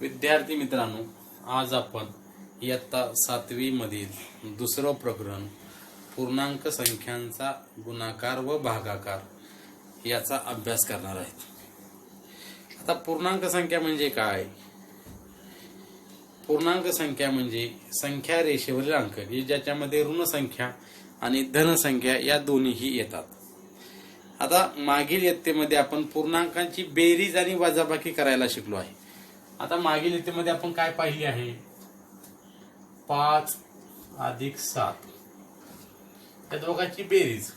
विद्यार्थी मित्रांनो आज आपण इयत्ता सातवी मधील दुसरं प्रकरण पूर्णांक संख्यांचा गुणाकार व भागाकार याचा अभ्यास करणार आहेत आता पूर्णांक संख्या म्हणजे काय? पूर्णांक संख्या म्हणजे संख्या रेषेवरील अंक ज्याच्यामध्ये ऋण संख्या आणि धनसंख्या या दोन्हीही येतात. आता मागील इयत्तेमध्ये आपण पूर्णांकांची बेरीज आणि वजाबाकी करायला शिकलो आहे. आता मागील इयत्तेमध्ये आपण काय पाहिली आहे? पाच अधिक सात. या दोघांची बेरीज.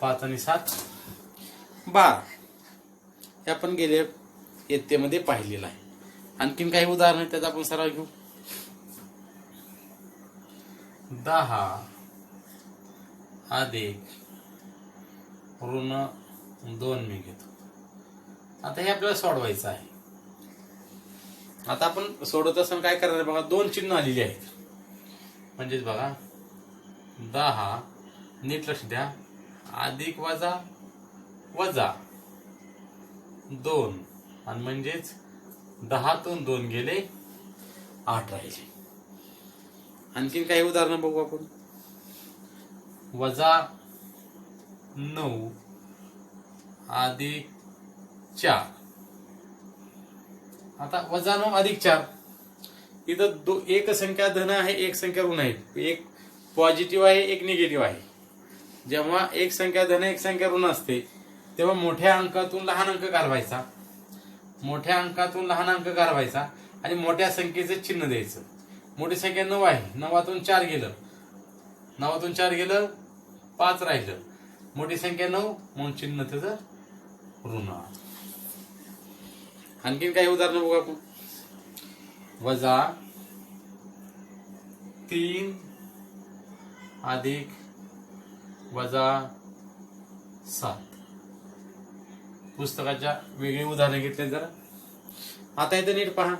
पाच आणि सात. बारा. हे आपण गेले येतेमध्ये पाहिलेलं आहे. आणखीन काही उदाहरण त्याचा आपण सराव घेऊ. दहा अधिक ऋण दोन मी घेतो. आता हे आपल्याला सोडवायचं आहे. आता आपण सोडत असताना काय करणार आहे बघा दोन चिन्ह आलेली आहेत. म्हणजेच बघा दहा नीट लक्ष द्या. अधिक वजा वजा. दोन. आणि म्हणजेच दहातून दोन गेले आठ राहिले. आणखीन काही उदाहरणं बघू आपण. वजा नऊ अधिक चार. आता वजा नऊ अधिक चार. इथं दो एक संख्या धन आहे एक संख्या ऋण आहे. एक पॉझिटिव्ह आहे एक निगेटिव्ह आहे. जेव्हा एक संख्या धन एक संख्या ऋण असते तेव्हा मोठ्या अंकातून लहान अंक काढवायचा मोठ्या अंकातून लहान अंक काढवायचा आणि मोठ्या संख्येचं चिन्ह द्यायचं. मोठी संख्या नऊ आहे. नवातून चार गेलं. नवातून चार गेलं पाच राहिलं. मोठी संख्या नऊ म्हणून चिन्ह त्याचं ऋण. आणखीन काही उदाहरण बघू आपण. वजा तीन अधिक वजा सात. पुस्तकाच्या वेगळी उदाहरणं घेतले जरा. आता इथं नीट पहा.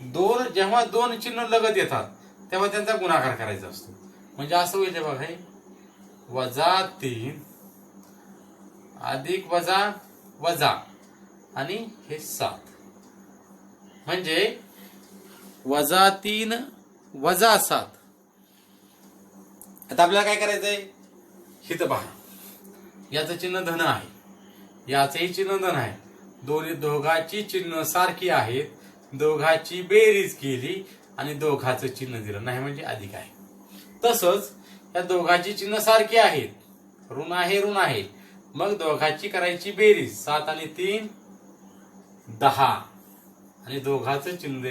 दोन जेव्हा दोन चिन्ह लगत येतात तेव्हा त्यांचा गुणाकार करायचा असतो. म्हणजे असं होईल बघा हे. वजा तीन अधिक वजा वजा. आणि हे सात. म्हणजे वजा तीन वजा सात. आता आपल्याला काय करायचंय? हित पहा याचं चिन्ह धन आहे. याचंही चिन्ह धन आहे. दोन्ही दोघाची चिन्ह सारखी आहेत. दोघाची बेरीज केली आणि दोघाचं चिन्ह दिलं. नाही म्हणजे अधिक आहे. तसंच या दोघाची चिन्ह सारखी आहेत. ऋण आहे ऋण आहे. मग दोघाची करायची बेरीज. सात आणि तीन दहा. आणि दोघाचं चिन्ह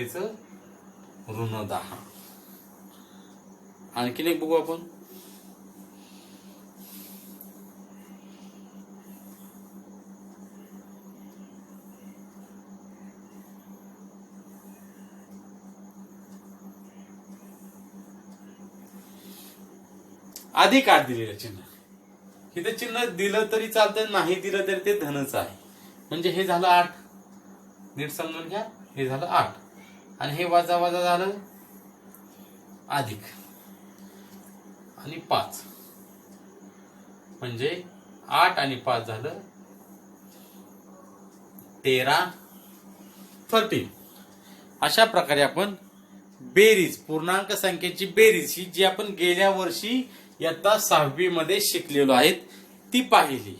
ऋण दहा. आणखीन एक बघू आपण. आधी आठ दिलेलं चिन्ह. इथं चिन्ह दिलं तरी चालतं नाही दिलं तरी ते धनच आहे. म्हणजे हे झालं आठ. नीट समजून घ्या. हे झालं आठ. आणि हे वाजा वाजा झालं अधिक. आणि पाच. म्हणजे आठ आणि पाच झालं तेरा. थर्टीन अशा प्रकारे आपण बेरीज पूर्णांक संख्येची बेरीज ही जी आपण गेल्या वर्षी इयत्ता सहावी मध्ये शिकलेलो आहेत ती पाहिली.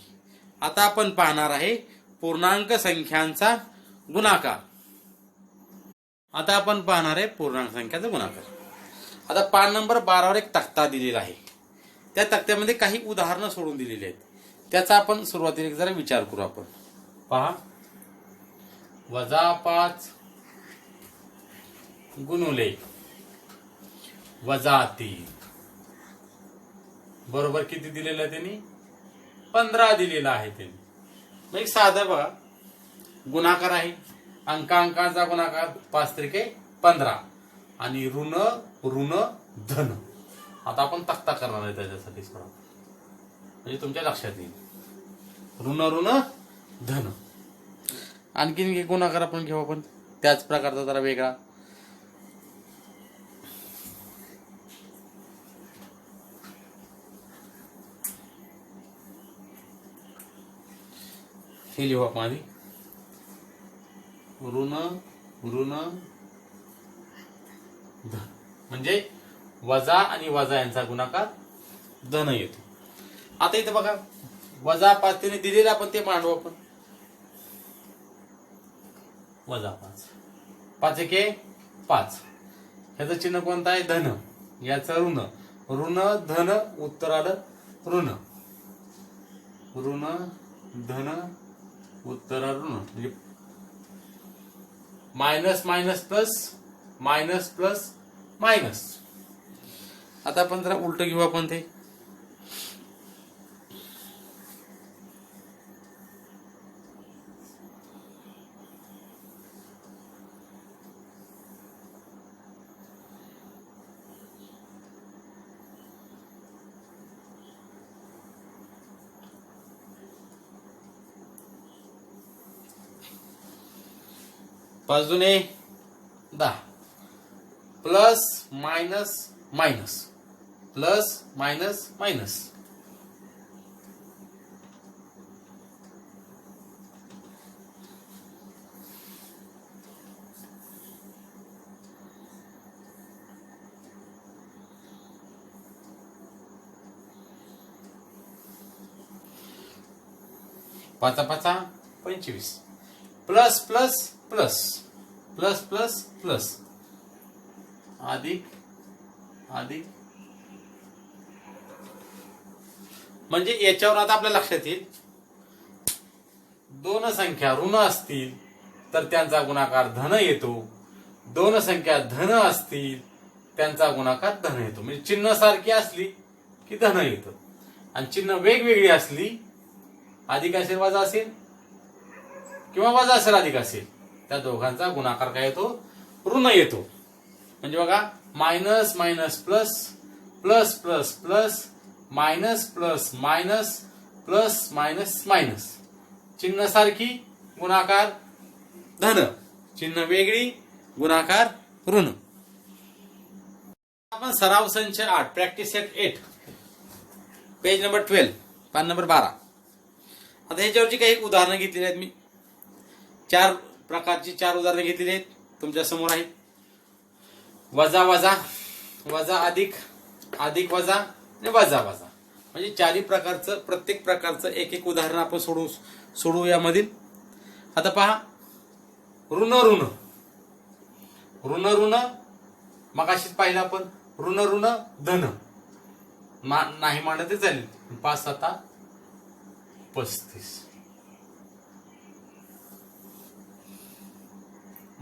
आता आपण पाहणार आहे पूर्णांक संख्यांचा गुणाकार. आता आपण पाहणार आहे पूर्णांक संख्याचा गुणाकार. आता पान नंबर बारावर एक तक्ता दिलेला आहे. त्या तक्त्यामध्ये काही उदाहरणं सोडून दिलेली आहेत. त्याचा आपण सुरुवातीला एक जरा विचार करू आपण. पहा. वजा पाच गुणुले. वजा तीन. बरोबर किती दिलेलं आहे त्यांनी? पंधरा दिलेला आहे त्यांनी. मग एक साधं बघा. गुणाकार आहे. अंका अंकाचा गुणाकार पाच त्रिके पंधरा. आणि ऋण ऋण धन. आता आपण तक्ता करणार आहे त्याच्यासाठी थोडा. म्हणजे तुमच्या लक्षात येईल. ऋण ऋण धन. आणखीन एक गुणाकार आपण घेऊ आपण. त्याच प्रकारचा जरा वेगळा. हे लिहू आपण आधी. ऋण ऋण. धन म्हणजे वजा आणि वजा यांचा गुणाकार धन येतो. आता इथं बघा वजा पाच तिने दिलेलं आपण ते मांडू आपण. वजा पाच. पाच एके पाच. ह्याचं चिन्ह कोणतं आहे? धन. याचं ऋण. ऋण धन उत्तर आलं ऋण. ऋण धन उत्तर ऋण. म्हणजे minus minus plus minus plus minus. आता आपण जरा उलट घेऊ आपण ते. पाच दुने दहा plus minus minus plus minus minus पाचा पाचा पंचवीस plus plus plus plus plus plus. अधिक अधिक म्हणजे याच्यावर आता आपल्या लक्षात येईल. दोन संख्या ऋण असतील तर त्यांचा गुणाकार धन येतो. दोन संख्या धन असतील त्यांचा गुणाकार धन येतो. म्हणजे चिन्ह सारखी असली की धन येतं. आणि चिन्ह वेगवेगळी असली अधिक असेल वजा असेल? किंवा वजा असेल अधिक असेल? त्या दोघांचा गुणाकार काय येतो? ऋण येतो. म्हणजे बघा minus minus plus plus plus plus minus plus minus plus minus minus चिन्ह सारखी गुणाकार धन. चिन्ह वेगळी गुणाकार ऋण. आपण सराव संच आठ practice set eight page number twelve पान नंबर बारा. आता ह्याच्यावरची काही उदाहरणं घेतलेली आहेत मी. चार प्रकारची चार उदाहरणं घेतलेली आहेत. तुमच्यासमोर आहेत. वजा वजा. वजा अधिक अधिक वजा आणि वजा वजा. म्हणजे चारही प्रकारचं प्रत्येक प्रकारचं एक एक उदाहरण आपण सोडू सोडू यामधील. आता पहा. ऋण ऋण. ऋण ऋण. मगाशीच पाहिलं आपण. ऋण ऋण धन. मा नाही मानत चालेल पाच साता पस्तीस.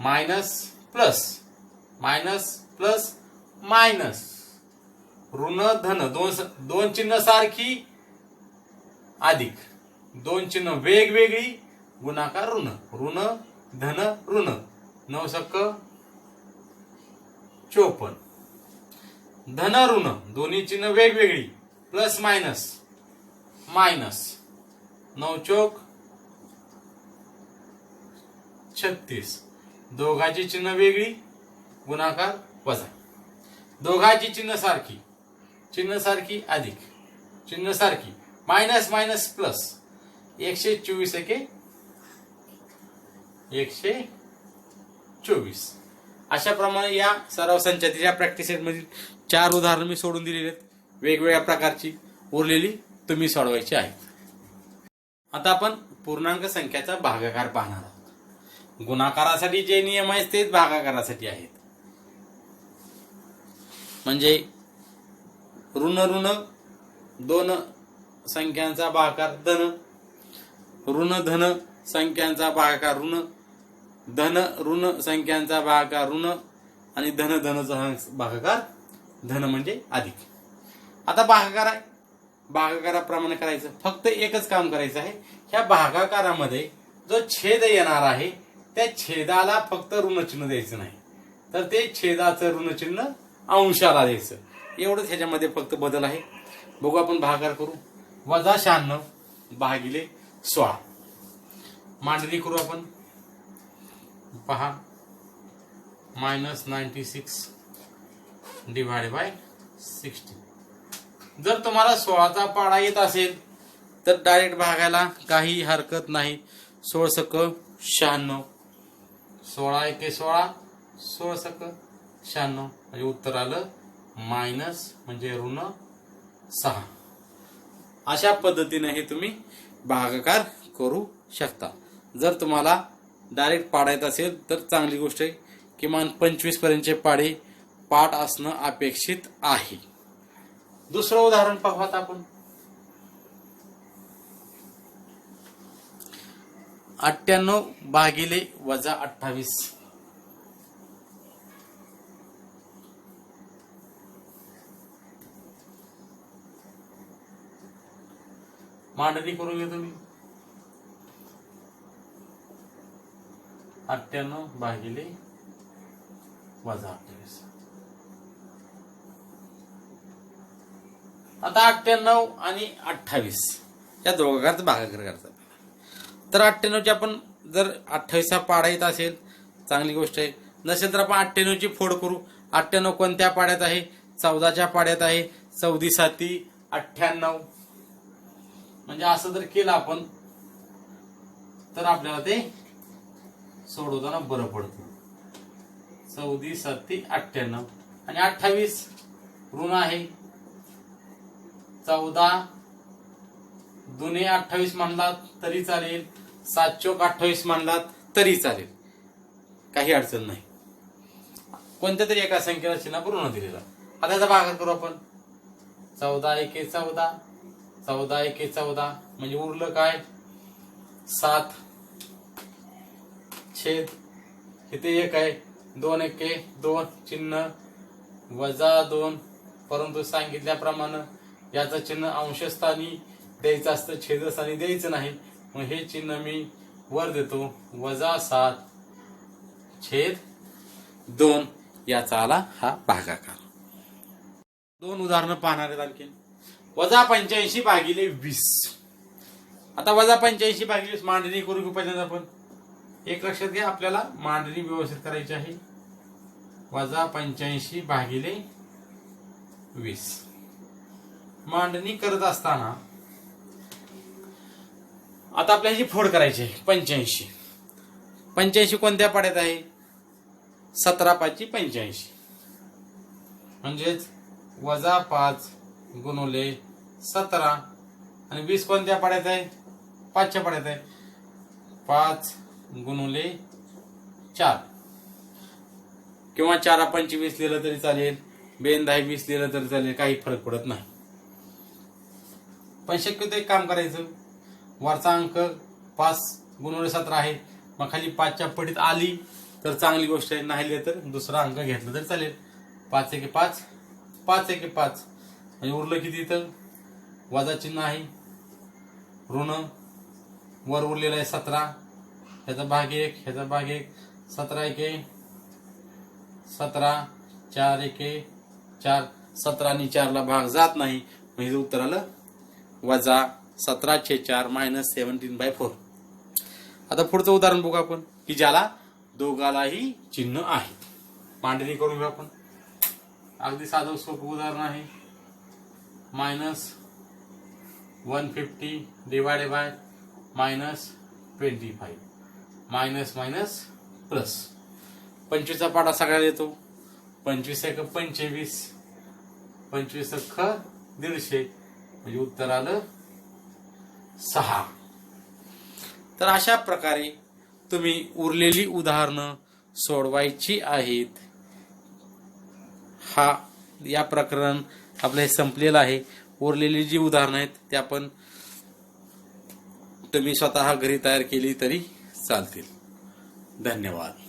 Minus plus minus plus minus. ऋण धन दोन दोन चिन्ह सारखी अधिक. दोन चिन्ह वेगवेगळी गुणाकार ऋण ऋण धन ऋण. नऊ सक्क चोपन्न. धन ऋण दोन्ही चिन्ह वेगवेगळी. Plus minus minus. नऊ चोक छत्तीस. दोघाची चिन्ह वेगळी गुणाकार वजा. दोघाची चिन्ह सारखी चिन्ह सारखी अधिक चिन्ह सारखी मायनस मायनस प्लस एकशे चोवीस एके एकशे चोवीस. अशाप्रमाणे या सराव संचातील या प्रॅक्टिस सेटमधील चार उदाहरणं मी सोडून दिलेली आहेत. वेगवेगळ्या प्रकारची उरलेली तुम्ही सोडवायची आहेत आता आपण पूर्णांक संख्याचा भागाकार पाहणार आहोत. गुणाकारासाठी जे नियम आहेत तेच भागाकारासाठी आहेत. म्हणजे ऋण ऋण दोन संख्यांचा भागाकार धन. ऋण धन संख्यांचा भागाकार ऋण. धन ऋण संख्यांचा भागाकार ऋण. आणि धन धनचा भागाकार धन म्हणजे अधिक. आता भागाकार आहे. भागाकाराप्रमाणे करायचं. फक्त एकच काम करायचं आहे. ह्या भागाकारामध्ये जो छेद येणार आहे त्या छेदाला फक्त ऋणचिन्ह द्यायचं नाही. तर ते छेदाचं ऋणचिन्ह अंशाला द्यायचं. एवढंच ह्याच्यामध्ये फक्त बदल आहे. बघू आपण भागाकार करू. वजा शहाण्णव भागिले सोळा. मांडणी करू आपण. पहा. Minus ninety six divide by sixty. जर तुम्हाला सोळाचा पाडा येत असेल तर डायरेक्ट भागायला काही हरकत नाही. सोळ सक शहाण्णव सोळा एके सोळा सोळा सक शहाण्णव. म्हणजे उत्तर आलं मायनस म्हणजे ऋण सहा. अशा पद्धतीने हे तुम्ही भागाकार करू शकता. जर तुम्हाला डायरेक्ट पाडायचं असेल तर चांगली गोष्ट आहे. किमान पंचवीस पर्यंतचे पाडे पाठ असणं अपेक्षित आहे. दुसरं उदाहरण पाहूयात आपण. अठ्ठ्याण्णव भागिले वजा अठ्ठावीस. मांडणी करून घे तुम्ही. अठ्ठ्याण्णव भागिले वजा अठ्ठावीस. आता अठ्ठ्याण्णव आणि अठ्ठावीस. या दोघांचा भागाकार करतात. तर अठ्ठ्याण्णवची आपण जर अठ्ठावीसचा पाडा येत असेल चांगली गोष्ट आहे. नसेल तर आपण अठ्ठ्याण्णवची फोड करू. अठ्ठ्याण्णव कोणत्या पाड्यात आहे? चौदाच्या पाड्यात आहे. चौदी साती अठ्ठ्याण्णव. म्हणजे असं जर केलं आपण तर आपल्याला ते सोडवताना बरं पडतं. चौदी साती अठ्ठ्याण्णव. आणि अठ्ठावीस ऋण आहे. चौदा दुने अठ्ठावीस म्हणला तरी चालेल. सात चोक अठ्ठावीस मानलात तरी चालेल. काही अडचण नाही. कोणत्या तरी एका संख्येला चिन्ह पूर्ण दिलेला. आता त्याचा भागात करू आपण. चौदा एके चौदा. चौदा एके चौदा. म्हणजे उरलं काय? सात. छेद. इथे एक आहे. दोन एके दोन. चिन्ह. वजा दोन. परंतु सांगितल्याप्रमाणे याचं चिन्ह अंशस्थानी द्यायचं असतं छेदस्थानी द्यायचं नाही. मग हे चिन्ह मी वर देतो. वजा सात छेद दोन याचा आला हा भागाकार. दोन उदाहरणं पाहणार आहेत आणखी वजा पंच्याऐंशी भागिले वीस. आता वजा पंच्याऐंशी भागिले वीस मांडणी करू की पहिल्यांदा आपण? एक लक्षात घ्या आपल्याला मांडणी व्यवस्थित करायची आहे. वजा पंच्याऐंशी भागिले वीस. मांडणी करत असताना आता आपल्याला फोड करायची आहे पंच्याऐंशी. पंच्याऐंशी कोणत्या पाड्यात आहे? सतरा पाचची पंच्याऐंशी. म्हणजेच वजा पाच गुणवले सतरा. आणि वीस कोणत्या पाड्यात आहे? पाचच्या पाड्यात आहे. पाच गुणवले चार. किंवा चारा पंचवीस लिहिलं तरी चालेल. बेन दहा वीस लिहिलं तरी चालेल. काही फरक पडत नाही. पण शक्यतो एक काम करायचं. वरचा अंक पाच गुणवले सतरा आहे. मग खाली पाचच्या पटीत आली तर चांगली गोष्ट आहे. नाही तर दुसरा अंक घेतला तरी चालेल. पाच एके पाच पाच एके पाच. म्हणजे उरलं किती इथं? वजा चिन्ह आहे. ऋण वर उरलेलं आहे सतरा. ह्याचा भाग एक ह्याचा भाग एक. सतरा एके सतरा चार एके चार. सतरा आणि चारला भाग जात नाही. म्हणजे उत्तर आलं वजा सतराशे चार मायनस सेव्हन्टीन बाय फोर आता पुढचं उदाहरण बघू आपण की ज्याला दोघालाही चिन्ह आहे. मांडणी करून घेऊ आपण. अगदी साधं सोपं उदाहरण आहे. Minus one fifty divided by minus twenty five minus minus plus पंचवीसचा पाडा सगळ्याला येतो. पंचवीस एक पंचवीस. पंचवीस अख्ख दीडशे. म्हणजे उत्तर आलं सहा. तर अशा प्रकारे तुम्ही उरलेली उदाहरणं सोडवायची आहेत. हा या प्रकरण आपलं हे संपलेलं आहे. उरलेली जी उदाहरणं आहेत ते आपण तुम्ही स्वतः घरी तयार केली तरी चालतील. धन्यवाद.